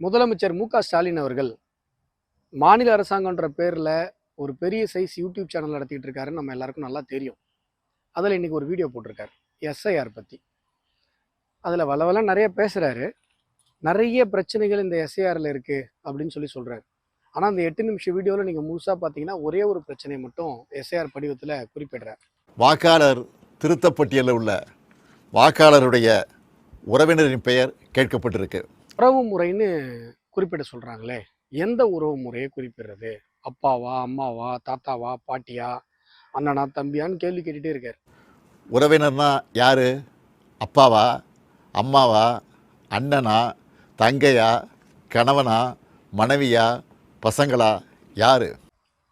முதலமைச்சர் மு க ஸ்டாலின் அவர்கள் மாநில அரசாங்கன்ற பேரில் ஒரு பெரிய சைஸ் யூடியூப் சேனல் நடத்திட்டு இருக்காருன்னு நம்ம எல்லாருக்கும் நல்லா தெரியும். அதில் இன்னைக்கு ஒரு வீடியோ போட்டிருக்காரு எஸ்ஐஆர் பற்றி அதில் வளவெல்லாம் நிறைய பேசுகிறாரு நிறைய பிரச்சனைகள் இந்த எஸ்ஐஆரில் இருக்குது அப்படின்னு சொல்லி சொல்கிறாரு ஆனால் அந்த எட்டு நிமிஷம் வீடியோவில் நீங்கள் முழுசாக பார்த்தீங்கன்னா ஒரே ஒரு பிரச்சனையை மட்டும் எஸ்ஐஆர் படிவத்தில் குறிப்பிடுறார். வாக்காளர் திருத்தப்பட்டியலில் உள்ள வாக்காளருடைய உறவினரின் பெயர் கேட்கப்பட்டிருக்கு. உறவு முறைன்னு குறிப்பிட சொல்கிறாங்களே எந்த உறவு முறையை குறிப்பிடுறது? அப்பாவா அம்மாவா தாத்தாவா பாட்டியா அண்ணனா தம்பியான்னு கேள்வி கேட்டுட்டே இருக்காரு. உறவினர்னா யார்? அப்பாவா அம்மாவா அண்ணனா தங்கையா கணவனா மனைவியா பசங்களா யார்?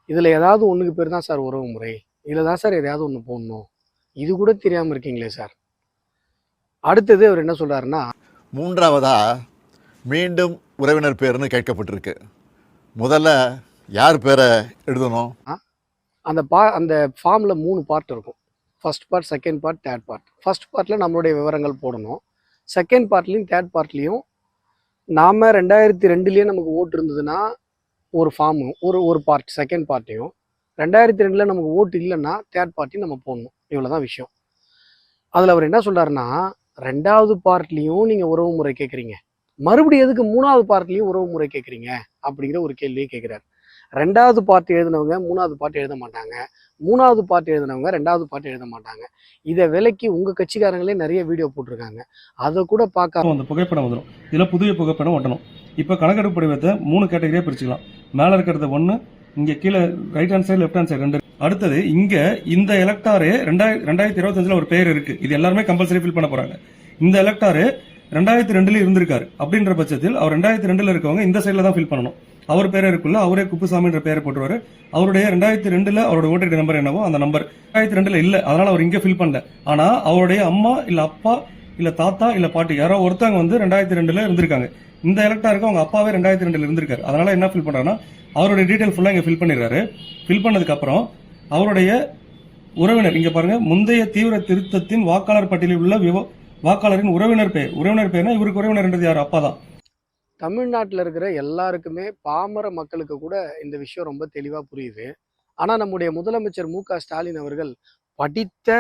இதில் ஏதாவது ஒன்றுக்கு பேர் தான் சார் உறவு முறை. இதில் தான் சார் எதையாவது ஒன்று போடணும். இது கூட தெரியாமல் இருக்கீங்களே சார். அடுத்தது அவர் என்ன சொல்றாருன்னா மூன்றாவதா மீண்டும் உறவினர் பேர்னு கேட்கப்பட்டிருக்கு. முதல்ல யார் பேரை எழுதணும்? அந்த பா அந்த ஃபார்மில் மூணு பார்ட் இருக்கும். First part second part third part first பார்ட்டில் நம்மளுடைய விவரங்கள் போடணும். செகண்ட் பார்ட்லேயும் தேர்ட் பார்ட்லேயும் நாம் ரெண்டாயிரத்தி ரெண்டுலேயே நமக்கு ஓட்டு இருந்ததுன்னா ஒரு ஃபார்மு ஒரு ஒரு பார்ட் செகண்ட் பார்ட்டையும் ரெண்டாயிரத்தி ரெண்டில் நமக்கு ஓட்டு இல்லைன்னா தேர்ட் பார்ட்டி நம்ம போடணும். இவ்வளோ தான் விஷயம். அதில் அவர் என்ன சொல்கிறாருன்னா ரெண்டாவது பார்ட்லேயும் நீங்கள் உறவு முறை கேட்குறீங்க மறுபடியும் எதுக்கு மூணாவது பார்ட்லேயும் உறவு முறை கேட்குறீங்க அப்படிங்கிற ஒரு கேள்வியை கேட்குறாரு ரெண்டாவது பார்ட் எழுதினவங்க மூணாவது பார்ட் எழுத மாட்டாங்க. மூணாவது பார்ட் எழுதினவங்க ரெண்டாவது பார்ட் எழுத மாட்டாங்க. இதை விலைக்கு உங்க கட்சிக்காரங்களே நிறைய வீடியோ போட்டிருக்காங்க. அதை கூட பார்க்க அந்த புகைப்படம் வந்துடும் இதில் புதிய புகைப்படம் ஒட்டணும். இப்போ கணக்கெடுப்பு படிவத்தை மூணு கேட்டகரியாக பிரிச்சுக்கலாம். மேலே இருக்கிறது ஒன்று இங்கே கீழே right hand side left hand side ரெண்டு. அடுத்தது இங்கே இந்த எலக்டாரு ரெண்டாயிரத்தி ரெண்டாயிரத்தி இருபத்தஞ்சில் ஒரு பேர் இருக்குது இது எல்லாருமே கம்பல்சரி ஃபில் பண்ண போகிறாங்க இந்த எலக்டாரு ரெண்டாயிரத்தி ரெண்டுல இருந்திருக்காரு. அப்படின்ற பட்சத்தில் அவர் ரெண்டாயிரத்தி ரெண்டுல இருக்கவங்க இந்த சைடில் தான் ஃபில் பண்ணணும். அவர் பேரே இருக்குல்ல அவரே குப்புசாமின்ற பேரை போட்டுருவாரு. அவருடைய ரெண்டாயிரத்தி ரெண்டுல அவரோட ஓட்டர் நம்பர் என்னவோ அந்த நம்பர் ரெண்டாயிரத்தி ரெண்டுல இல்ல அதனால அவர் இங்க ஃபில் பண்ணல. ஆனா அவருடைய அம்மா இல்ல அப்பா இல்ல தாத்தா இல்ல பாட்டி யாரோ ஒருத்தவங்க வந்து ரெண்டாயிரத்தி ரெண்டுல இருந்திருக்காங்க. இந்த எலக்டாருக்கு அவங்க அப்பாவே ரெண்டாயிரத்தி ரெண்டுல இருந்திருக்காரு. அதனால என்ன ஃபில் பண்றாங்கன்னா அவருடைய டீடைல் ஃபுல்லா இங்க ஃபில் பண்ணிடுறாரு. ஃபில் பண்ணதுக்கு அப்புறம் அவருடைய உறவினர் இங்க பாருங்க முந்தைய தீவிர திருத்தத்தின் வாக்காளர் பட்டியலில் உள்ள விவோ வாக்காளரின் உறவினர் பெயர். உறவினர் பெயர்னா இவருக்கு உறவினர்ன்றது யார்? அப்பா தான். தமிழ்நாட்டில் இருக்கிற எல்லாருக்குமே பாமர மக்களுக்கு கூட இந்த விஷயம் ரொம்ப தெளிவாக புரியுது. ஆனால் நம்முடைய முதலமைச்சர் மு க ஸ்டாலின் அவர்கள் படித்த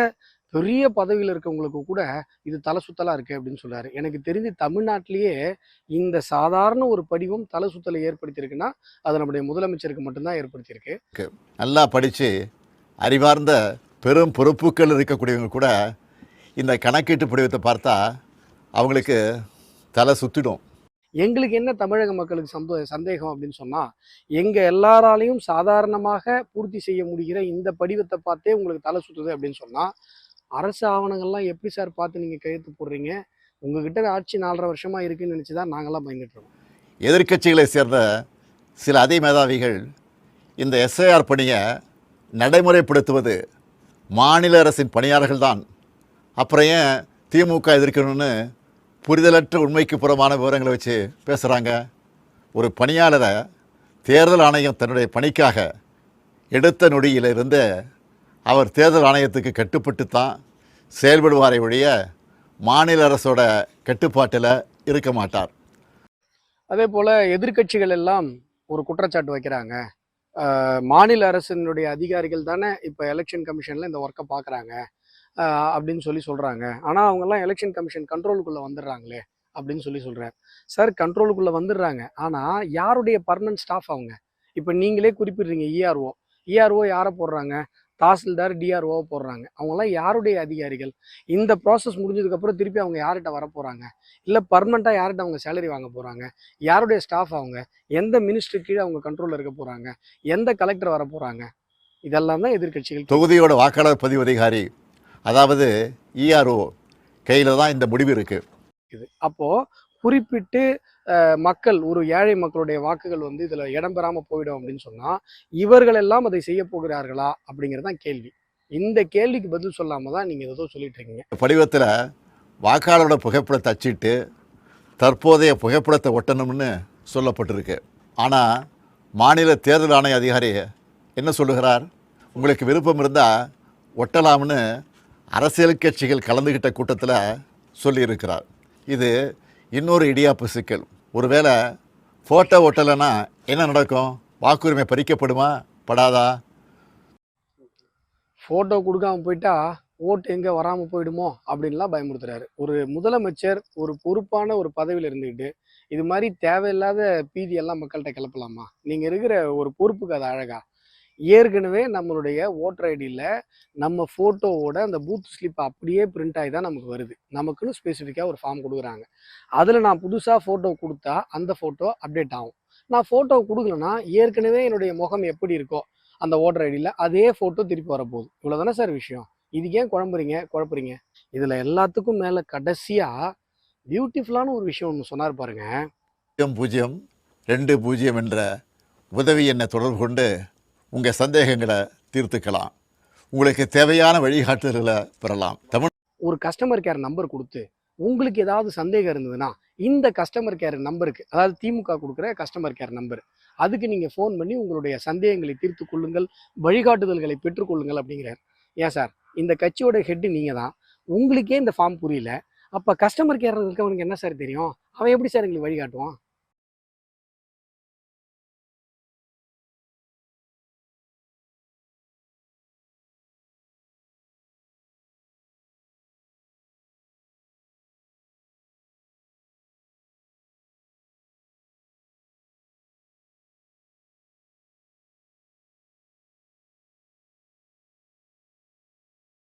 பெரிய பதவியில் இருக்கவங்களுக்கு கூட இது தலை சுத்தலா இருக்கு அப்படின்னு சொல்றாரு. எனக்கு தெரிஞ்சு தமிழ்நாட்டிலேயே இந்த சாதாரண ஒரு படிவம் தலை சுத்தலை ஏற்படுத்தியிருக்குன்னா அது நம்முடைய முதலமைச்சருக்கு மட்டும்தான் ஏற்படுத்தியிருக்கு. நல்லா படித்து அறிவார்ந்த பெரும் பொறுப்புகள் இருக்கக்கூடியவங்க கூட இந்த கணக்கீட்டு படிவத்தை பார்த்தா அவங்களுக்கு தலை சுற்றிடும் எங்களுக்கு என்ன தமிழக மக்களுக்கு சந்தோ சந்தேகம் அப்படின்னு சொன்னா எங்க எல்லாராலையும் சாதாரணமாக பூர்த்தி செய்ய முடிகிற இந்த படிவத்தை பார்த்தே உங்களுக்கு தலை சுத்துது அப்படின்னு சொன்னா அரசு ஆவணங்கள்லாம் எப்படி சார் பார்த்து நீங்க கையெழுத்து போடுறீங்க? உங்ககிட்ட ஆட்சி நாலரை வருஷமா இருக்குன்னு நினைச்சுதான் நாங்கெல்லாம் பயந்துட்டு இருக்கோம் எதிர்க்கட்சிகளை சேர்ந்த சில அதே மேதாவிகள் இந்த எஸ்ஐஆர் பணியை நடைமுறைப்படுத்துவது மாநில அரசின் பணியாளர்கள் தான் அப்புறம் ஏன் திமுக எதிர்க்கணும்னு புரிதலற்ற உண்மைக்கு புறமான விவரங்களை வச்சு பேசுகிறாங்க ஒரு பணியாளரை தேர்தல் ஆணையம் தன்னுடைய பணிக்காக எடுத்த நொடியிலிருந்து அவர் தேர்தல் ஆணையத்துக்கு கட்டுப்பட்டு தான் செயல்படுவாரை ஒழிய மாநில அரசோட கட்டுப்பாட்டில் இருக்க மாட்டார். அதே போல் எதிர்க்கட்சிகள் எல்லாம் ஒரு குற்றச்சாட்டு வைக்கிறாங்க. மாநில அரசினுடைய அதிகாரிகள் தானே இப்போ எலெக்ஷன் கமிஷனில் இந்த ஒர்க்கை பார்க்குறாங்க அப்படின்னு சொல்லி சொல்கிறாங்க ஆனால் அவங்கெல்லாம் எலெக்ஷன் கமிஷன் கண்ட்ரோலுக்குள்ளே வந்துடுறாங்களே அப்படின்னு சொல்லி சொல்கிறார் சார் கண்ட்ரோலுக்குள்ளே வந்துடுறாங்க. ஆனால் யாருடைய பர்மனன்ட் ஸ்டாஃப் அவங்க? இப்போ நீங்களே குறிப்பிடுறீங்க இஆர்ஓ இஆர்ஓ யாரை போடுறாங்க? தாசில்தார் டிஆர்ஓ போடுறாங்க. அவங்கெல்லாம் யாருடைய அதிகாரிகள்? இந்த ப்ராசஸ் முடிஞ்சதுக்கப்புறம் திருப்பி அவங்க யார்கிட்ட வர போகிறாங்க இல்லை பர்மனெண்ட்டாக யார்கிட்ட அவங்க சேலரி வாங்க போகிறாங்க யாருடைய ஸ்டாஃப் அவங்க? எந்த மினிஸ்டர் கீழே அவங்க கண்ட்ரோலில் இருக்க போகிறாங்க எந்த கலெக்டர் வர போகிறாங்க இதெல்லாம் தான் எதிர்க்கட்சிகள் தொகுதியோட வாக்காளர் பதிவு அதிகாரி அதாவது இஆர்ஓ கையில் தான் இந்த முடிவு இருக்குது இருக்குது அப்போ குறிப்பிட்டு மக்கள் ஒரு ஏழை மக்களுடைய வாக்குகள் வந்து இதுல இடம்பெறாம போயிடும் அப்படின்னு சொன்னா இவர்கள் எல்லாம் அதை செய்ய போகிறார்களா அப்படிங்கிறது தான் கேள்வி. இந்த கேள்விக்கு பதில் சொல்லாம தான் நீங்க ஏதோ சொல்லிட்டு இருக்கீங்க. படிவத்தில் வாக்காளரோட புகைப்படத்தை அச்சிட்டு தற்போதைய புகைப்படத்தை ஒட்டணும்னு சொல்லப்பட்டிருக்கு. ஆனால் மாநில தேர்தல் ஆணைய அதிகாரி என்ன சொல்லுகிறார்? உங்களுக்கு விருப்பம் இருந்தால் ஒட்டலாம்னு அரசியல் கட்சிகள் கலந்துக்கிட்ட கூட்டத்தில் சொல்லியிருக்கிறார். இது இன்னொரு இடியாப்பு சிக்கல். ஒருவேளை ஃபோட்டோ ஒட்டலைன்னா என்ன நடக்கும்? வாக்குரிமை பறிக்கப்படுமா? படாதா? ஃபோட்டோ கொடுக்காம போயிட்டா ஓட்டு எங்கே வராமல் போயிடுமோ? அப்படின்லாம் பயமுறுத்துறாரு. ஒரு முதலமைச்சர் ஒரு பொறுப்பான ஒரு பதவியில் இருந்துக்கிட்டு இது மாதிரி தேவையில்லாத பீதியெல்லாம் மக்கள்கிட்ட கிளப்பலாமா? நீங்கள் இருக்கிற ஒரு பொறுப்புக்கு அது அழகா? ஏற்கனவே நம்மளுடைய ஓட்டர் ஐடியில் நம்ம ஃபோட்டோவோட அந்த பூத் ஸ்லிப் அப்படியே பிரிண்ட் ஆகி தான் நமக்கு வருது. நமக்குன்னு ஸ்பெசிஃபிக்காக ஒரு ஃபார்ம் கொடுக்குறாங்க. அதில் நான் புதுசாக ஃபோட்டோ கொடுத்தா அந்த ஃபோட்டோ அப்டேட் ஆகும். நான் ஃபோட்டோ கொடுக்கலன்னா ஏற்கனவே என்னுடைய முகம் எப்படி இருக்கோ அந்த ஓட்டர் ஐடியில் அதே ஃபோட்டோ திருப்பி வரப்போகுது இவ்வளோ தானே சார் விஷயம்? இதுக்கு ஏன் குழம்புறீங்க? குழப்புறீங்க? இதில் எல்லாத்துக்கும் மேலே கடைசியாக பியூட்டிஃபுல்லான ஒரு விஷயம் ஒன்று சொன்னார் பாருங்க. பூஜ்ஜியம் பூஜ்ஜியம் ரெண்டு பூஜ்ஜியம் என்ற உதவி என்னை தொடர்பு கொண்டு உங்கள் சந்தேகங்களை தீர்த்துக்கலாம். உங்களுக்கு தேவையான வழிகாட்டுதல்களை பெறலாம். தமிழ் ஒரு கஸ்டமர் கேர் நம்பர் கொடுத்து உங்களுக்கு ஏதாவது சந்தேகம் இருந்ததுன்னா இந்த கஸ்டமர் கேர் நம்பருக்கு அதாவது திமுக கொடுக்குற கஸ்டமர் கேர் நம்பர் அதுக்கு நீங்கள் ஃபோன் பண்ணி உங்களுடைய சந்தேகங்களை தீர்த்து கொள்ளுங்கள் வழிகாட்டுதல்களை பெற்றுக்கொள்ளுங்கள் அப்படிங்கிறார். ஏன் சார்? இந்த கட்சியோட ஹெட்டு நீங்கள் தான். உங்களுக்கே இந்த ஃபார்ம் புரியல. அப்போ கஸ்டமர் கேர் இருக்கவனுக்கு என்ன சார் தெரியும்? அவன் எப்படி சார் எங்களுக்கு வழிகாட்டுவான்?